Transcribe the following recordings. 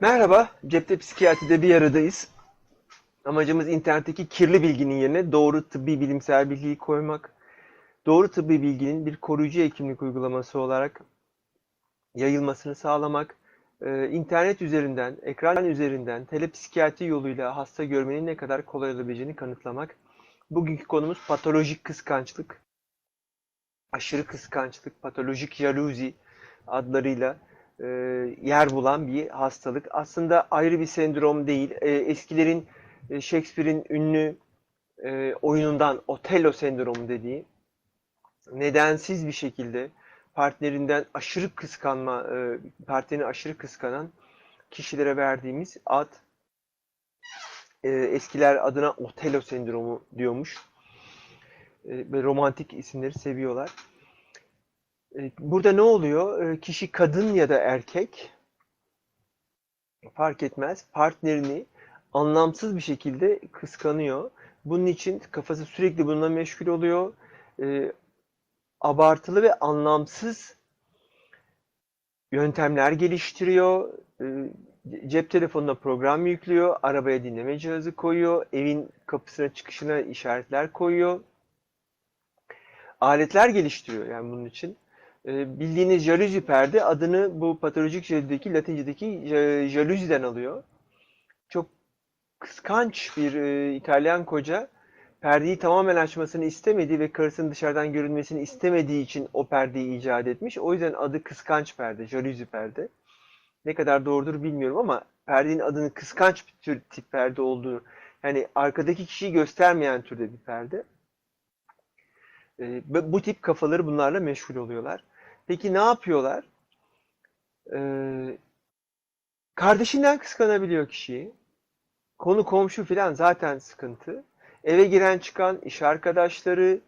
Merhaba, Cepte Psikiyatri'de bir aradayız. Amacımız internetteki kirli bilginin yerine doğru tıbbi bilimsel bilgiyi koymak. Doğru tıbbi bilginin bir koruyucu hekimlik uygulaması olarak yayılmasını sağlamak. Ee, internet üzerinden, ekran üzerinden, telepsikiyatri yoluyla hasta görmenin ne kadar kolay olabileceğini kanıtlamak. Bugünkü konumuz patolojik kıskançlık. Aşırı kıskançlık, patolojik jaluzi adlarıyla e, yer bulan bir hastalık. Aslında ayrı bir sendrom değil. E, eskilerin e, Shakespeare'in ünlü e, oyunundan Otello sendromu dediği nedensiz bir şekilde partnerinden aşırı kıskanma, e, partnerini aşırı kıskanan kişilere verdiğimiz ad e, eskiler adına Otello sendromu diyormuş. E, romantik isimleri seviyorlar. E, Burada ne oluyor? E, Kişi kadın ya da erkek fark etmez partnerini anlamsız bir şekilde kıskanıyor. Bunun için kafası sürekli bununla meşgul oluyor. E, abartılı ve anlamsız yöntemler geliştiriyor. Cep telefonuna program yüklüyor. Arabaya dinleme cihazı koyuyor. Evin kapısına çıkışına işaretler koyuyor. Aletler geliştiriyor yani bunun için. E, bildiğiniz jaluzi perde adını bu patolojik jalüzideki Latincedeki ja- jaluziden alıyor. Çok kıskanç bir e, İtalyan koca perdeyi tamamen açmasını istemediği ve karısının dışarıdan görünmesini istemediği için o perdeyi icat etmiş. O yüzden adı kıskanç perde, jaluzi perde. Ne kadar doğrudur bilmiyorum ama perdenin adının kıskanç bir tür tip perde olduğunu, yani arkadaki kişiyi göstermeyen türde bir perde. E, ve bu tip kafaları bunlarla meşgul oluyorlar. Peki ne yapıyorlar? Ee, kardeşinden kıskanabiliyor kişiyi. Konu komşu filan zaten sıkıntı. Eve giren çıkan iş arkadaşları,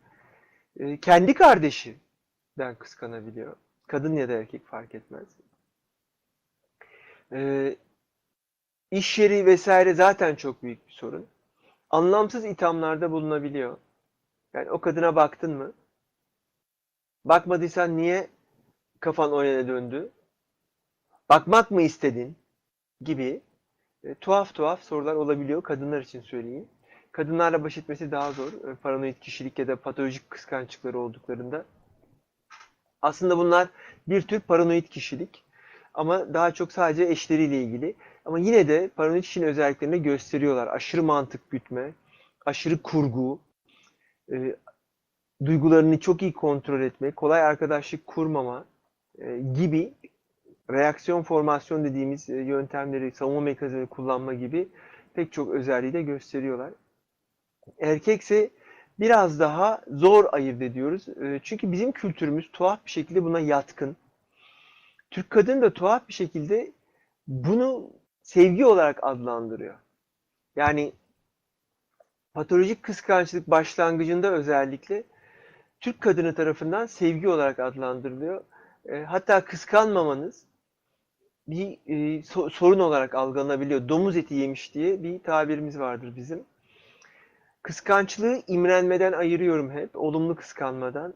e, kendi kardeşinden kıskanabiliyor. Kadın ya da erkek fark etmez. Ee, iş yeri vesaire zaten çok büyük bir sorun. Anlamsız ithamlarda bulunabiliyor. Yani o kadına baktın mı? Bakmadıysan niye kafan o yöne döndü? Bakmak mı istedin? Gibi e, tuhaf tuhaf sorular olabiliyor kadınlar için söyleyeyim. Kadınlarla baş etmesi daha zor. E, paranoid kişilik ya da patolojik kıskançlıkları olduklarında. Aslında bunlar bir tür paranoid kişilik. Ama daha çok sadece eşleriyle ilgili. Ama yine de paranoid kişinin özelliklerini gösteriyorlar. Aşırı mantık gütme, aşırı kurgu, e, duygularını çok iyi kontrol etme, kolay arkadaşlık kurmama gibi reaksiyon formasyon dediğimiz e, yöntemleri, savunma mekanizmaları kullanma gibi pek çok özelliği de gösteriyorlar. Erkekse biraz daha zor ayırt ediyoruz. E, çünkü bizim kültürümüz tuhaf bir şekilde buna yatkın. Türk kadını da tuhaf bir şekilde bunu sevgi olarak adlandırıyor. Yani patolojik kıskançlık başlangıcında özellikle Türk kadını tarafından sevgi olarak adlandırılıyor. E, hatta kıskanmamanız bir e, so- sorun olarak algılanabiliyor. Domuz eti yemiş diye bir tabirimiz vardır bizim. Kıskançlığı imrenmeden ayırıyorum hep. Olumlu kıskanmadan.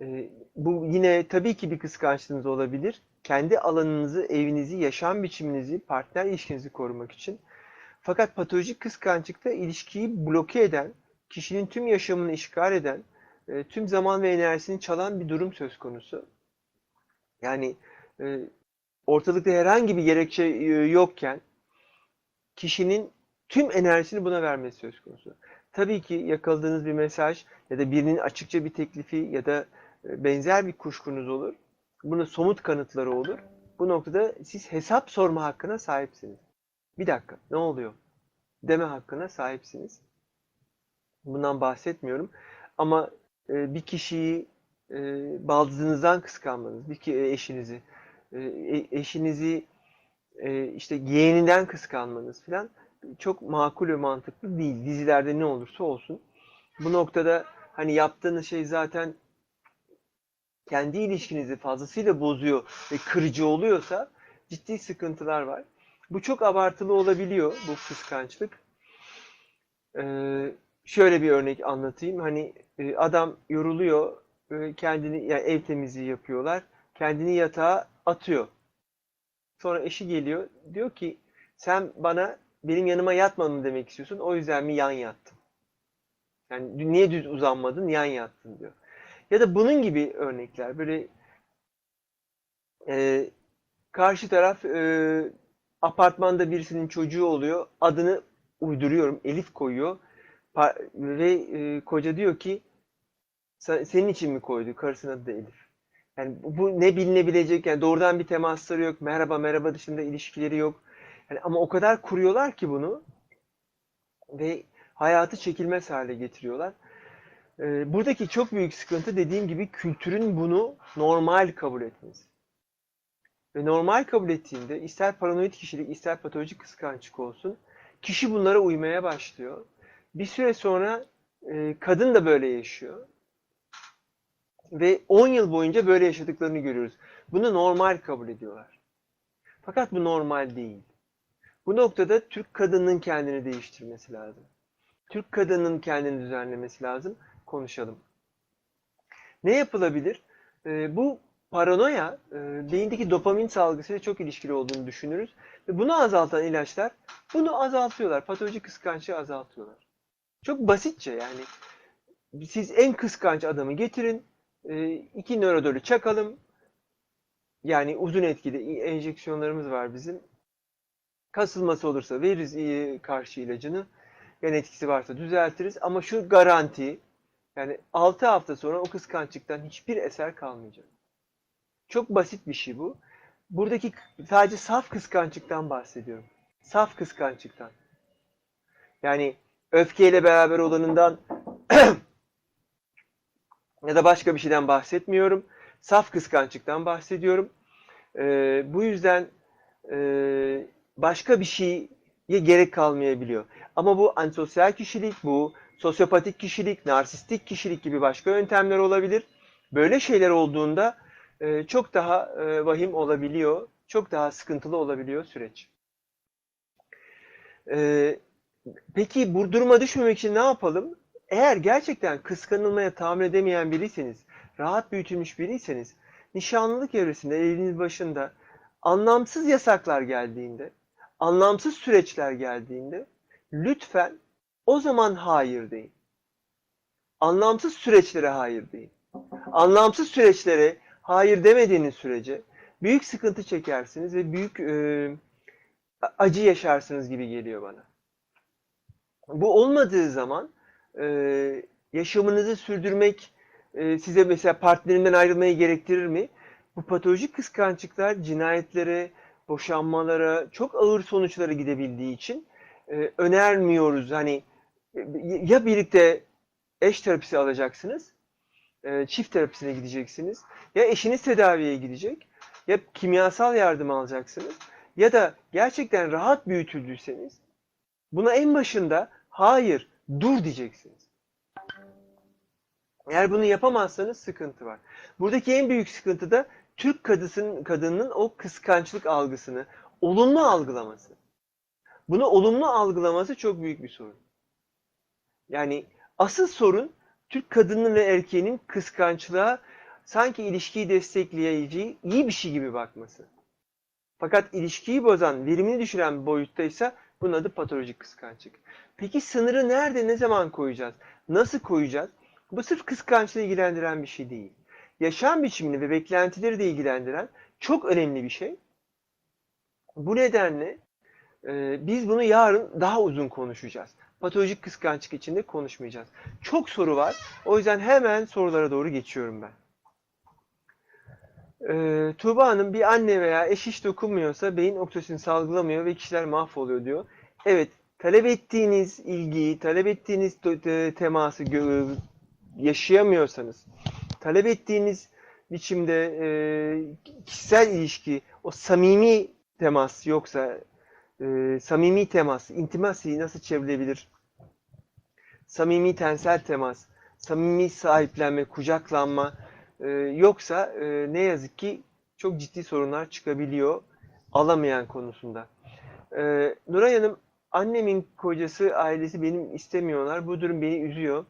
E, bu yine tabii ki bir kıskançlığınız olabilir. Kendi alanınızı, evinizi, yaşam biçiminizi, partner ilişkinizi korumak için. Fakat patolojik kıskançlıkta ilişkiyi bloke eden, kişinin tüm yaşamını işgal eden, e, tüm zaman ve enerjisini çalan bir durum söz konusu. Yani e, ortalıkta herhangi bir gerekçe e, yokken kişinin tüm enerjisini buna vermesi söz konusu. Tabii ki yakaladığınız bir mesaj ya da birinin açıkça bir teklifi ya da e, benzer bir kuşkunuz olur. Bunun somut kanıtları olur. Bu noktada siz hesap sorma hakkına sahipsiniz. Bir dakika ne oluyor? Deme hakkına sahipsiniz. Bundan bahsetmiyorum. Ama e, bir kişiyi e, baldızınızdan kıskanmanız, bir ki- eşinizi, e, e- eşinizi e, işte yeğeninden kıskanmanız falan çok makul ve mantıklı değil. Dizilerde ne olursa olsun. Bu noktada hani yaptığınız şey zaten kendi ilişkinizi fazlasıyla bozuyor ve kırıcı oluyorsa ciddi sıkıntılar var. Bu çok abartılı olabiliyor bu kıskançlık. Ee, şöyle bir örnek anlatayım. Hani e, adam yoruluyor, e, kendini yani ev temizliği yapıyorlar. Kendini yatağa atıyor. Sonra eşi geliyor. Diyor ki sen bana benim yanıma yatmadın demek istiyorsun. O yüzden mi yan yattın? Yani niye düz uzanmadın, yan yattın diyor. Ya da bunun gibi örnekler. Böyle e, karşı taraf e, apartmanda birisinin çocuğu oluyor. Adını uyduruyorum. Elif koyuyor. Ve e, koca diyor ki "Sen- senin için mi koydu? Karısının adı da Elif. Yani bu, ne bilinebilecek yani doğrudan bir temasları yok. Merhaba merhaba dışında ilişkileri yok. Yani ama o kadar kuruyorlar ki bunu ve hayatı çekilmez hale getiriyorlar. Ee, buradaki çok büyük sıkıntı dediğim gibi kültürün bunu normal kabul etmesi. Ve normal kabul ettiğinde ister paranoid kişilik ister patolojik kıskançlık olsun kişi bunlara uymaya başlıyor. Bir süre sonra e, kadın da böyle yaşıyor. Ve 10 yıl boyunca böyle yaşadıklarını görüyoruz. Bunu normal kabul ediyorlar. Fakat bu normal değil. Bu noktada Türk kadının kendini değiştirmesi lazım. Türk kadının kendini düzenlemesi lazım. Konuşalım. Ne yapılabilir? Ee, bu paranoya e, beyindeki dopamin salgısıyla çok ilişkili olduğunu düşünürüz. Ve bunu azaltan ilaçlar bunu azaltıyorlar. Patolojik kıskançlığı azaltıyorlar. Çok basitçe yani. Siz en kıskanç adamı getirin. E, iki nörodolü çakalım. Yani uzun etkili enjeksiyonlarımız var bizim. Kasılması olursa veririz iyi karşı ilacını. Yan etkisi varsa düzeltiriz. Ama şu garanti yani 6 hafta sonra o kıskançlıktan hiçbir eser kalmayacak. Çok basit bir şey bu. Buradaki sadece saf kıskançlıktan bahsediyorum. Saf kıskançlıktan. Yani öfkeyle beraber olanından ya da başka bir şeyden bahsetmiyorum. Saf kıskançlıktan bahsediyorum. Ee, bu yüzden e, başka bir şeye gerek kalmayabiliyor. Ama bu antisosyal kişilik, bu sosyopatik kişilik, narsistik kişilik gibi başka yöntemler olabilir. Böyle şeyler olduğunda e, çok daha e, vahim olabiliyor, çok daha sıkıntılı olabiliyor süreç. E, peki bu duruma düşmemek için ne yapalım? Eğer gerçekten kıskanılmaya tahammül edemeyen biriyseniz, rahat büyütülmüş biriyseniz, nişanlılık evresinde, evliliğiniz başında anlamsız yasaklar geldiğinde, anlamsız süreçler geldiğinde lütfen o zaman hayır deyin. Anlamsız süreçlere hayır deyin. Anlamsız süreçlere hayır demediğiniz sürece büyük sıkıntı çekersiniz ve büyük e, acı yaşarsınız gibi geliyor bana. Bu olmadığı zaman e, yaşamınızı sürdürmek e, size mesela partnerinden ayrılmayı gerektirir mi? Bu patolojik kıskançlıklar cinayetlere, boşanmalara, çok ağır sonuçlara gidebildiği için e, önermiyoruz. Hani e, ya birlikte eş terapisi alacaksınız, e, çift terapisine gideceksiniz, ya eşiniz tedaviye gidecek, ya kimyasal yardım alacaksınız, ya da gerçekten rahat büyütüldüyseniz buna en başında hayır, dur diyeceksiniz. Eğer bunu yapamazsanız sıkıntı var. Buradaki en büyük sıkıntı da Türk kadısının, kadının o kıskançlık algısını olumlu algılaması. Bunu olumlu algılaması çok büyük bir sorun. Yani asıl sorun Türk kadının ve erkeğinin kıskançlığa sanki ilişkiyi destekleyici iyi bir şey gibi bakması. Fakat ilişkiyi bozan, verimini düşüren bir boyuttaysa bunun adı patolojik kıskançlık. Peki sınırı nerede, ne zaman koyacağız? Nasıl koyacağız? Bu sırf kıskançlığı ilgilendiren bir şey değil. Yaşam biçimini ve beklentileri de ilgilendiren çok önemli bir şey. Bu nedenle e, biz bunu yarın daha uzun konuşacağız. Patolojik kıskançlık içinde konuşmayacağız. Çok soru var. O yüzden hemen sorulara doğru geçiyorum ben. Ee, Tuğba Hanım bir anne veya eş hiç dokunmuyorsa beyin oksitosin salgılamıyor ve kişiler mahvoluyor diyor. Evet, talep ettiğiniz ilgiyi, talep ettiğiniz teması yaşayamıyorsanız, talep ettiğiniz biçimde e, kişisel ilişki, o samimi temas yoksa, e, samimi temas, intimasi nasıl çevrilebilir? Samimi tensel temas, samimi sahiplenme, kucaklanma, ee, yoksa e, ne yazık ki çok ciddi sorunlar çıkabiliyor alamayan konusunda. Ee, Nuray Hanım, annemin kocası, ailesi benim istemiyorlar. Bu durum beni üzüyor.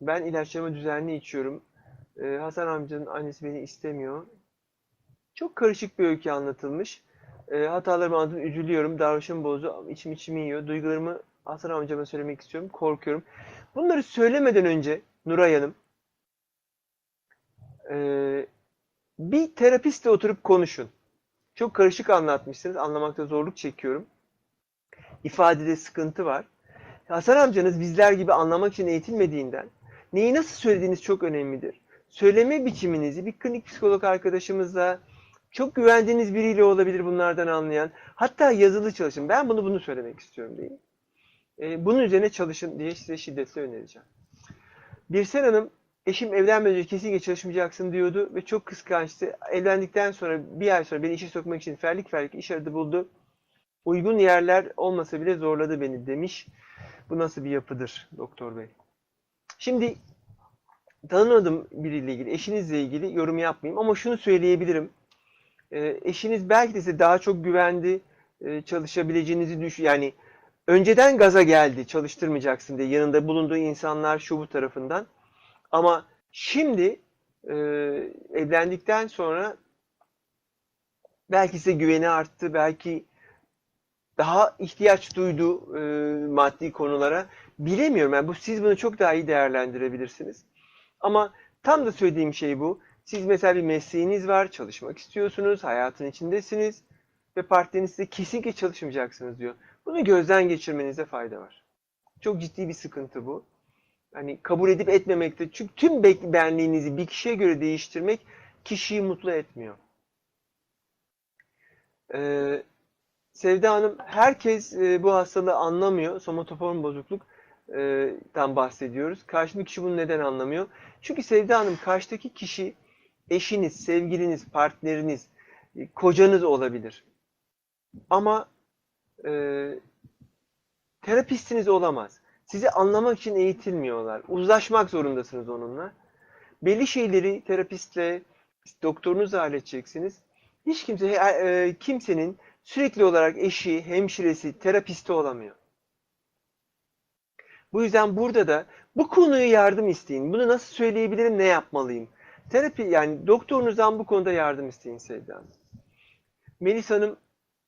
Ben ilaçlarımı düzenli içiyorum. Ee, Hasan amcanın annesi beni istemiyor. Çok karışık bir öykü anlatılmış. E, hatalarımı anladım, üzülüyorum, davranışım bozdu, içim içimi yiyor. Duygularımı Hasan amcama söylemek istiyorum, korkuyorum. Bunları söylemeden önce Nuray Hanım, e, bir terapistle oturup konuşun. Çok karışık anlatmışsınız, anlamakta zorluk çekiyorum. İfadede sıkıntı var. Hasan amcanız bizler gibi anlamak için eğitilmediğinden neyi nasıl söylediğiniz çok önemlidir. Söyleme biçiminizi bir klinik psikolog arkadaşımızla çok güvendiğiniz biriyle olabilir bunlardan anlayan. Hatta yazılı çalışın. Ben bunu bunu söylemek istiyorum deyin. E, bunun üzerine çalışın diye size şiddetle önereceğim. Birsen Hanım eşim evlenmeden önce kesinlikle çalışmayacaksın diyordu ve çok kıskançtı. Evlendikten sonra bir ay sonra beni işe sokmak için ferlik ferlik iş aradı buldu. Uygun yerler olmasa bile zorladı beni demiş. Bu nasıl bir yapıdır doktor bey? Şimdi tanımadığım biriyle ilgili, eşinizle ilgili yorum yapmayayım ama şunu söyleyebilirim. E, eşiniz belki de size daha çok güvendi, e, çalışabileceğinizi düş yani önceden gaza geldi çalıştırmayacaksın diye yanında bulunduğu insanlar şu bu tarafından. Ama şimdi e, evlendikten sonra belki size güveni arttı, belki daha ihtiyaç duyduğu e, maddi konulara bilemiyorum. Yani bu siz bunu çok daha iyi değerlendirebilirsiniz. Ama tam da söylediğim şey bu. Siz mesela bir mesleğiniz var, çalışmak istiyorsunuz, hayatın içindesiniz ve partneriniz size kesinlikle çalışmayacaksınız diyor. Bunu gözden geçirmenize fayda var. Çok ciddi bir sıkıntı bu. Hani kabul edip etmemekte. Çünkü tüm benliğinizi bir kişiye göre değiştirmek kişiyi mutlu etmiyor. Ee, Sevda Hanım, herkes e, bu hastalığı anlamıyor. Somatoform bozukluktan bahsediyoruz. Karşındaki kişi bunu neden anlamıyor? Çünkü Sevda Hanım, karşıdaki kişi eşiniz, sevgiliniz, partneriniz, e, kocanız olabilir. Ama e, terapistiniz olamaz. Sizi anlamak için eğitilmiyorlar. Uzlaşmak zorundasınız onunla. Belli şeyleri terapistle, doktorunuzla halledeceksiniz. Hiç kimse, e, kimsenin sürekli olarak eşi, hemşiresi, terapisti olamıyor. Bu yüzden burada da bu konuyu yardım isteyin. Bunu nasıl söyleyebilirim, ne yapmalıyım? Terapi yani doktorunuzdan bu konuda yardım isteyin Sevda Hanım. Melis Hanım,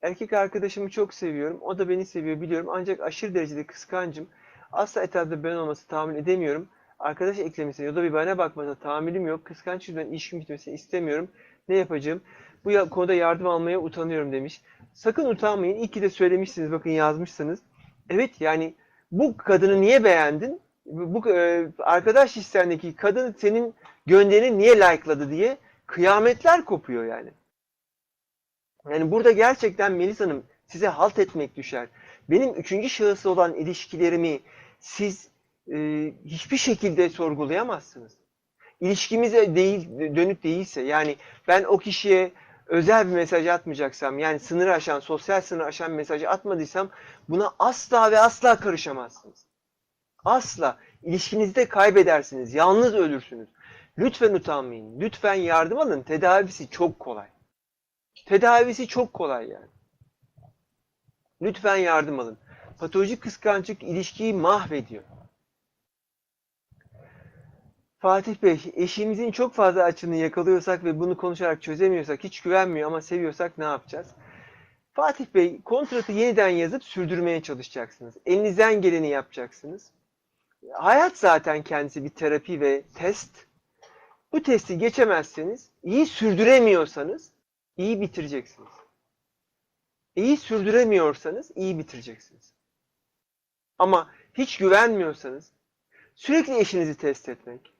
erkek arkadaşımı çok seviyorum. O da beni seviyor biliyorum. Ancak aşırı derecede kıskancım. Asla etrafta ben olması tahammül edemiyorum. Arkadaş eklemesine ya da bir bana bakmasına tahammülüm yok. Kıskanç yüzünden ilişkim bitmesini istemiyorum. Ne yapacağım? Bu konuda yardım almaya utanıyorum demiş. Sakın utanmayın. İyi ki de söylemişsiniz. Bakın yazmışsınız. Evet yani bu kadını niye beğendin? Bu e, arkadaş listendeki kadın senin gönderini niye like'ladı diye kıyametler kopuyor yani. Yani burada gerçekten Melis Hanım size halt etmek düşer. Benim üçüncü şahısı olan ilişkilerimi siz e, hiçbir şekilde sorgulayamazsınız. İlişkimize değil, dönük değilse yani ben o kişiye özel bir mesaj atmayacaksam yani sınırı aşan, sosyal sınırı aşan mesajı atmadıysam buna asla ve asla karışamazsınız. Asla. İlişkinizde kaybedersiniz. Yalnız ölürsünüz. Lütfen utanmayın. Lütfen yardım alın. Tedavisi çok kolay. Tedavisi çok kolay yani. Lütfen yardım alın. Patolojik kıskançlık ilişkiyi mahvediyor. Fatih Bey, eşimizin çok fazla açığını yakalıyorsak ve bunu konuşarak çözemiyorsak, hiç güvenmiyor ama seviyorsak ne yapacağız? Fatih Bey, kontratı yeniden yazıp sürdürmeye çalışacaksınız. Elinizden geleni yapacaksınız. Hayat zaten kendisi bir terapi ve test. Bu testi geçemezseniz, iyi sürdüremiyorsanız iyi bitireceksiniz. İyi sürdüremiyorsanız iyi bitireceksiniz. Ama hiç güvenmiyorsanız sürekli eşinizi test etmek,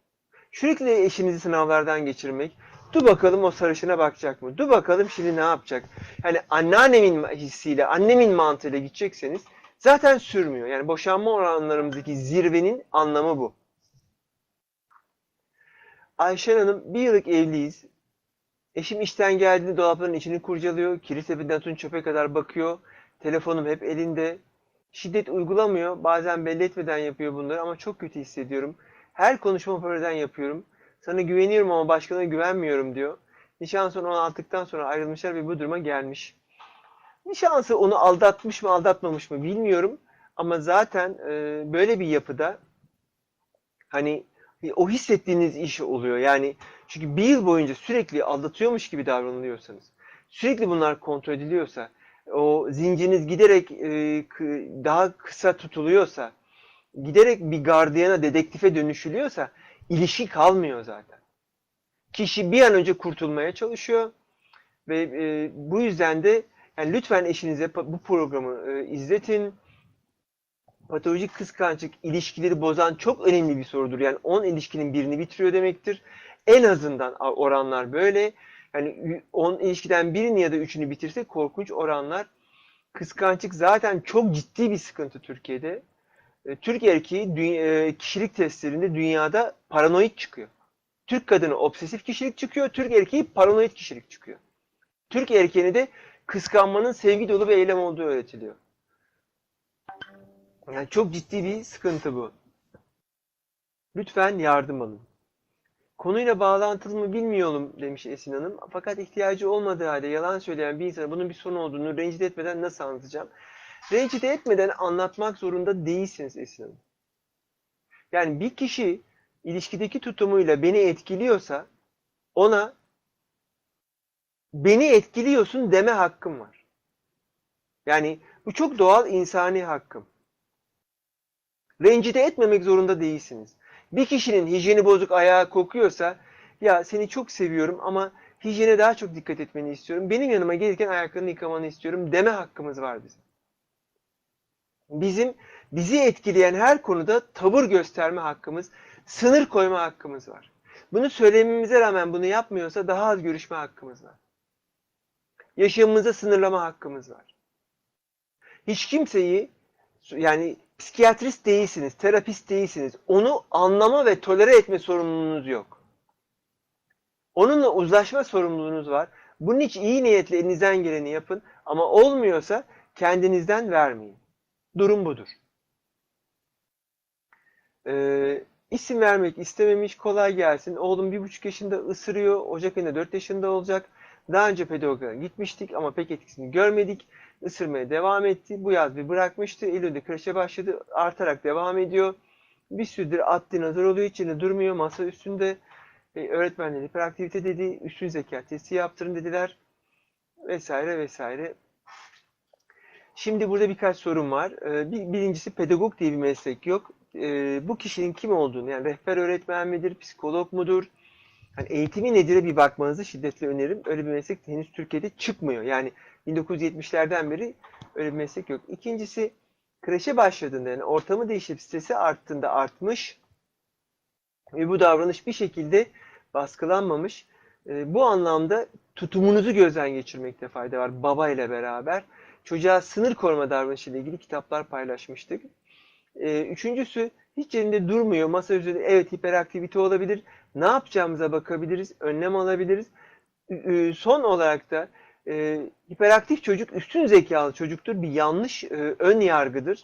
sürekli eşinizi sınavlardan geçirmek, dur bakalım o sarışına bakacak mı? Dur bakalım şimdi ne yapacak? Yani anneannemin hissiyle, annemin mantığıyla gidecekseniz zaten sürmüyor. Yani boşanma oranlarımızdaki zirvenin anlamı bu. Ayşen Hanım bir yıllık evliyiz. Eşim işten geldiğinde dolapların içini kurcalıyor. Kilit tepinden tun çöpe kadar bakıyor. Telefonum hep elinde. Şiddet uygulamıyor. Bazen belli etmeden yapıyor bunları ama çok kötü hissediyorum. Her konuşma hoparlörden yapıyorum. Sana güveniyorum ama başkana güvenmiyorum diyor. Nişanlısı onu aldıktan sonra ayrılmışlar ve bu duruma gelmiş. Nişanlısı onu aldatmış mı aldatmamış mı bilmiyorum. Ama zaten e, böyle bir yapıda hani o hissettiğiniz iş oluyor. Yani çünkü bir yıl boyunca sürekli aldatıyormuş gibi davranılıyorsanız, sürekli bunlar kontrol ediliyorsa, o zinciriniz giderek e, daha kısa tutuluyorsa, giderek bir gardiyana, dedektife dönüşülüyorsa ilişki kalmıyor zaten. Kişi bir an önce kurtulmaya çalışıyor ve e, bu yüzden de yani lütfen eşinize bu programı e, izletin. Patolojik kıskançlık ilişkileri bozan çok önemli bir sorudur. Yani 10 ilişkinin birini bitiriyor demektir. En azından oranlar böyle. Yani 10 ilişkiden birini ya da üçünü bitirse korkunç oranlar. Kıskançlık zaten çok ciddi bir sıkıntı Türkiye'de. E, Türk erkeği e, kişilik testlerinde dünyada paranoid çıkıyor. Türk kadını obsesif kişilik çıkıyor, Türk erkeği paranoid kişilik çıkıyor. Türk erkeğine de kıskanmanın sevgi dolu bir eylem olduğu öğretiliyor. Yani çok ciddi bir sıkıntı bu. Lütfen yardım alın. Konuyla bağlantılı mı bilmiyorum demiş Esin Hanım. Fakat ihtiyacı olmadığı halde yalan söyleyen bir insana bunun bir sonu olduğunu rencide etmeden nasıl anlatacağım? Rencide etmeden anlatmak zorunda değilsiniz Esin Hanım. Yani bir kişi ilişkideki tutumuyla beni etkiliyorsa ona beni etkiliyorsun deme hakkım var. Yani bu çok doğal insani hakkım. Rencide etmemek zorunda değilsiniz. Bir kişinin hijyeni bozuk ayağı kokuyorsa ya seni çok seviyorum ama hijyene daha çok dikkat etmeni istiyorum. Benim yanıma gelirken ayaklarını yıkamanı istiyorum deme hakkımız var bizim. Bizim bizi etkileyen her konuda tavır gösterme hakkımız, sınır koyma hakkımız var. Bunu söylememize rağmen bunu yapmıyorsa daha az görüşme hakkımız var. Yaşamımıza sınırlama hakkımız var. Hiç kimseyi yani psikiyatrist değilsiniz, terapist değilsiniz. Onu anlama ve tolere etme sorumluluğunuz yok. Onunla uzlaşma sorumluluğunuz var. Bunun için iyi niyetle elinizden geleni yapın ama olmuyorsa kendinizden vermeyin. Durum budur. Ee, isim vermek istememiş, kolay gelsin. Oğlum bir buçuk yaşında ısırıyor, Ocak ayında dört yaşında olacak. Daha önce pedagoga gitmiştik ama pek etkisini görmedik. Isırmaya devam etti. Bu yaz bir bırakmıştı. Eylül'de kreşe başladı. Artarak devam ediyor. Bir süredir at dinozor oluyor. içinde durmuyor. Masa üstünde. E, öğretmenler hiperaktivite dedi. Üstün zeka testi yaptırın dediler. Vesaire vesaire. Şimdi burada birkaç sorun var. Bir, birincisi pedagog diye bir meslek yok. Ee, bu kişinin kim olduğunu yani rehber öğretmen midir, psikolog mudur? Hani eğitimi nedir'e bir bakmanızı şiddetle öneririm. Öyle bir meslek henüz Türkiye'de çıkmıyor. Yani 1970'lerden beri öyle bir meslek yok. İkincisi kreşe başladığında yani ortamı değişip stresi arttığında artmış ve bu davranış bir şekilde baskılanmamış. Ee, bu anlamda tutumunuzu gözden geçirmekte fayda var baba ile beraber. Çocuğa sınır koruma davranışı ilgili kitaplar paylaşmıştık. Ee, üçüncüsü hiç yerinde durmuyor. Masa üzerinde evet hiperaktivite olabilir. Ne yapacağımıza bakabiliriz. Önlem alabiliriz. Ee, Son olarak da e, hiperaktif çocuk üstün zekalı çocuktur. Bir yanlış e, ön yargıdır.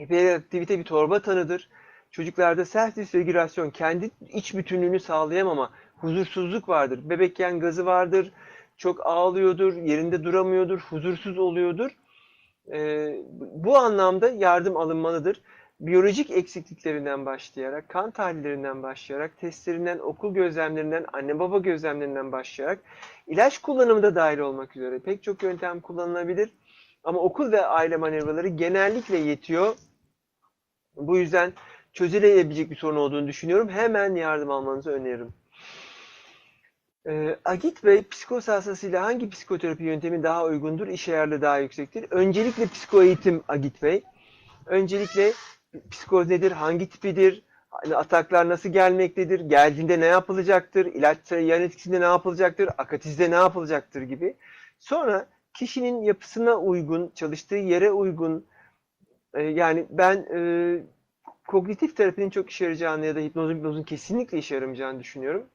Hiperaktivite bir torba tanıdır. Çocuklarda self disregülasyon, kendi iç bütünlüğünü sağlayamama, huzursuzluk vardır. Bebekken gazı vardır, çok ağlıyordur, yerinde duramıyordur, huzursuz oluyordur. Ee, bu anlamda yardım alınmalıdır. Biyolojik eksikliklerinden başlayarak, kan tahlillerinden başlayarak, testlerinden, okul gözlemlerinden, anne baba gözlemlerinden başlayarak, ilaç kullanımı da dahil olmak üzere pek çok yöntem kullanılabilir. Ama okul ve aile manevraları genellikle yetiyor. Bu yüzden çözülebilecek bir sorun olduğunu düşünüyorum. Hemen yardım almanızı öneririm. Ee, Agit Bey psikoz hastasıyla hangi psikoterapi yöntemi daha uygundur, iş ayarlı daha yüksektir? Öncelikle psikoeğitim Agit Bey. Öncelikle psikoz nedir, hangi tipidir, hani ataklar nasıl gelmektedir, geldiğinde ne yapılacaktır, ilaç yan etkisinde ne yapılacaktır, akatizde ne yapılacaktır gibi. Sonra kişinin yapısına uygun, çalıştığı yere uygun, e, yani ben e, kognitif terapinin çok işe yarayacağını ya da hipnozun, hipnozun kesinlikle işe yaramayacağını düşünüyorum.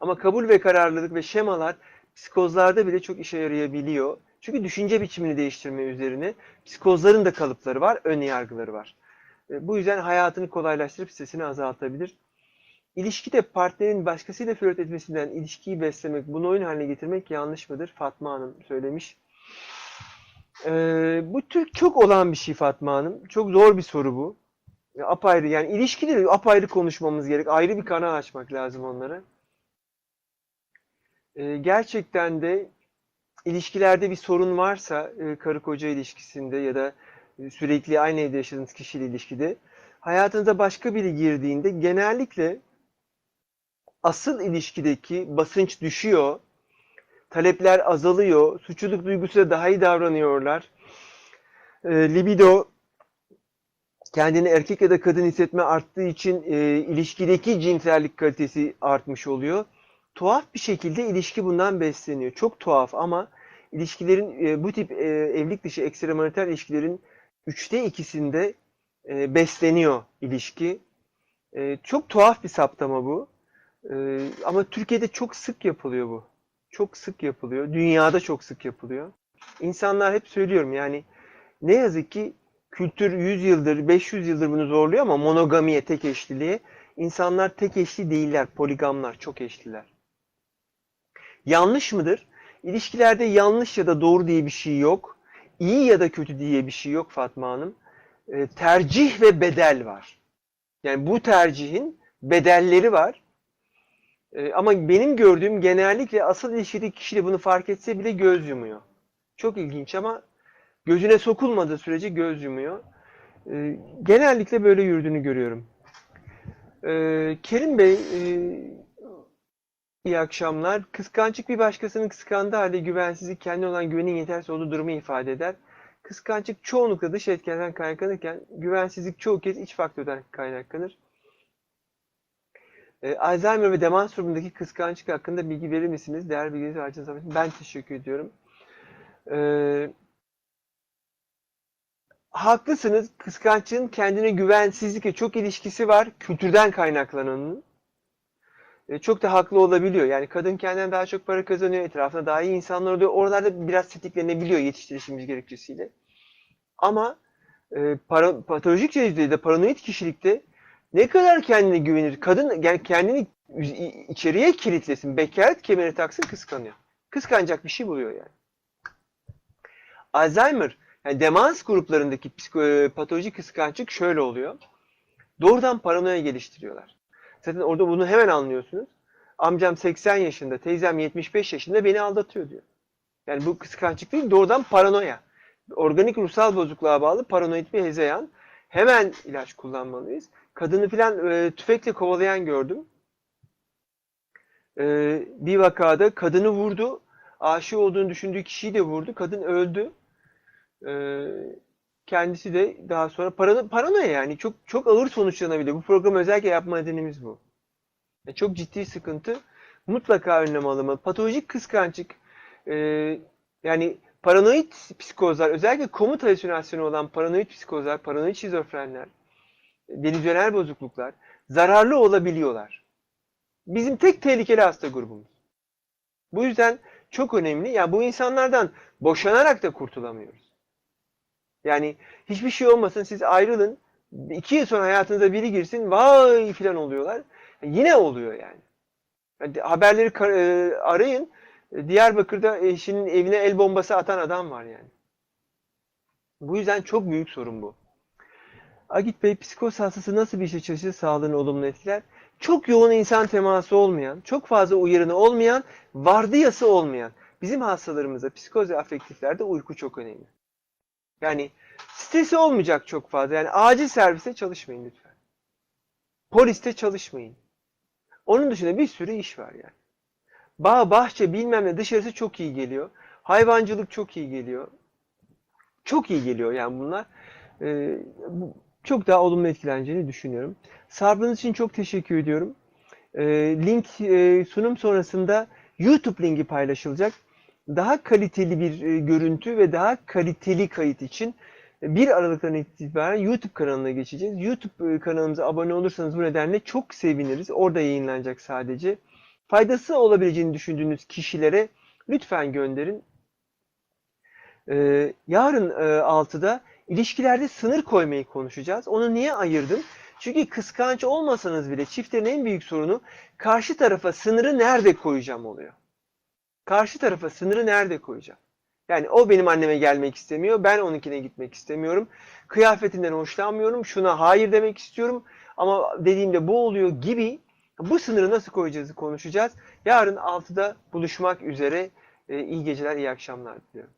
Ama kabul ve kararlılık ve şemalar psikozlarda bile çok işe yarayabiliyor. Çünkü düşünce biçimini değiştirme üzerine psikozların da kalıpları var, ön yargıları var. E, Bu yüzden hayatını kolaylaştırıp stresini azaltabilir. İlişkide partnerin başkasıyla flört etmesinden ilişkiyi beslemek, bunu oyun haline getirmek yanlış mıdır? Fatma Hanım söylemiş. Ee, bu tür çok olan bir şey Fatma Hanım. Çok zor bir soru bu. Ya, apayrı yani ilişkileri apayrı konuşmamız gerek. Ayrı bir kanal açmak lazım onlara. e, gerçekten de ilişkilerde bir sorun varsa e, karı koca ilişkisinde ya da e, sürekli aynı evde yaşadığınız kişiyle ilişkide hayatınıza başka biri girdiğinde genellikle asıl ilişkideki basınç düşüyor, talepler azalıyor, suçluluk duygusuyla daha iyi davranıyorlar. E, libido kendini erkek ya da kadın hissetme arttığı için e, ilişkideki cinsellik kalitesi artmış oluyor. Tuhaf bir şekilde ilişki bundan besleniyor. Çok tuhaf ama ilişkilerin e, bu tip e, evlilik dışı ekstremarital ilişkilerin üçte ikisinde e, besleniyor ilişki. E, çok tuhaf bir saptama bu. E, ama Türkiye'de çok sık yapılıyor bu. Çok sık yapılıyor. Dünyada çok sık yapılıyor. İnsanlar hep söylüyorum yani ne yazık ki kültür 100 yıldır, 500 yıldır bunu zorluyor ama monogamiye, tek eşliliğe insanlar tek eşli değiller, poligamlar, çok eşliler. Yanlış mıdır? İlişkilerde yanlış ya da doğru diye bir şey yok. İyi ya da kötü diye bir şey yok Fatma Hanım. E, tercih ve bedel var. Yani bu tercihin bedelleri var. E, ama benim gördüğüm genellikle asıl ilişkideki kişi de bunu fark etse bile göz yumuyor. Çok ilginç ama gözüne sokulmadığı sürece göz yumuyor. E, genellikle böyle yürüdüğünü görüyorum. E, Kerim Bey, e, iyi akşamlar. Kıskançlık bir başkasının kıskandığı halde güvensizlik kendine olan güvenin yetersiz olduğu durumu ifade eder. Kıskançlık çoğunlukla dış etkenlerden kaynaklanırken güvensizlik çoğu kez iç faktörden kaynaklanır. E, Alzheimer ve demans durumundaki kıskançlık hakkında bilgi verir misiniz? Değerli bilginizi harcınız. Ben teşekkür ediyorum. Eee haklısınız. Kıskançlığın kendine güvensizlikle çok ilişkisi var. Kültürden kaynaklananın. E, çok da haklı olabiliyor. Yani kadın kendinden daha çok para kazanıyor. Etrafında daha iyi insanlar oluyor. Oralarda biraz tetiklenebiliyor yetiştirişimiz gerekçesiyle. Ama e, para, patolojik düzeyde paranoid kişilikte ne kadar kendine güvenir? Kadın yani kendini içeriye kilitlesin. Bekaret kemeri taksın kıskanıyor. Kıskanacak bir şey buluyor yani. Alzheimer yani demans gruplarındaki psiko, patolojik kıskançlık şöyle oluyor. Doğrudan paranoya geliştiriyorlar. Zaten orada bunu hemen anlıyorsunuz. Amcam 80 yaşında, teyzem 75 yaşında beni aldatıyor diyor. Yani bu kıskançlık değil, doğrudan paranoya. Organik ruhsal bozukluğa bağlı paranoid bir hezeyan. Hemen ilaç kullanmalıyız. Kadını filan e, tüfekle kovalayan gördüm. E, bir vakada kadını vurdu. Aşık olduğunu düşündüğü kişiyi de vurdu. Kadın öldü. E, kendisi de daha sonra parano, paranoya yani çok çok ağır sonuçlanabilir. Bu programı özellikle yapma nedenimiz bu. Yani çok ciddi sıkıntı. Mutlaka önlem alınmalı. Patolojik kıskançlık e, yani paranoid psikozlar, özellikle komut halüsinasyonu olan paranoid psikozlar, paranoid şizofrenler, delüzyonel bozukluklar zararlı olabiliyorlar. Bizim tek tehlikeli hasta grubumuz. Bu yüzden çok önemli. Yani bu insanlardan boşanarak da kurtulamıyoruz. Yani hiçbir şey olmasın siz ayrılın. iki yıl sonra hayatınıza biri girsin vay filan oluyorlar. Yine oluyor yani. yani haberleri e, arayın. Diyarbakır'da eşinin evine el bombası atan adam var yani. Bu yüzden çok büyük sorun bu. Agit Bey psikoz hastası nasıl bir işe çalışır sağlığını olumlu etkiler? Çok yoğun insan teması olmayan, çok fazla uyarını olmayan, vardiyası olmayan. Bizim hastalarımızda psikoz ve afektiflerde uyku çok önemli. Yani stresi olmayacak çok fazla. Yani acil serviste çalışmayın lütfen. Poliste çalışmayın. Onun dışında bir sürü iş var yani. Bağ, bahçe bilmem ne dışarısı çok iyi geliyor. Hayvancılık çok iyi geliyor. Çok iyi geliyor yani bunlar. Ee, çok daha olumlu etkileneceğini düşünüyorum. Sabrınız için çok teşekkür ediyorum. Ee, link e, sunum sonrasında YouTube linki paylaşılacak. Daha kaliteli bir e, görüntü ve daha kaliteli kayıt için 1 Aralık'tan itibaren YouTube kanalına geçeceğiz. YouTube e, kanalımıza abone olursanız bu nedenle çok seviniriz. Orada yayınlanacak sadece. Faydası olabileceğini düşündüğünüz kişilere lütfen gönderin. Ee, yarın e, 6'da ilişkilerde sınır koymayı konuşacağız. Onu niye ayırdım? Çünkü kıskanç olmasanız bile çiftlerin en büyük sorunu karşı tarafa sınırı nerede koyacağım oluyor. Karşı tarafa sınırı nerede koyacağım? Yani o benim anneme gelmek istemiyor, ben onunkine gitmek istemiyorum. Kıyafetinden hoşlanmıyorum, şuna hayır demek istiyorum ama dediğimde bu oluyor gibi Bu sınırı nasıl koyacağızı konuşacağız. Yarın 6'da buluşmak üzere. E, iyi geceler, iyi akşamlar diliyorum.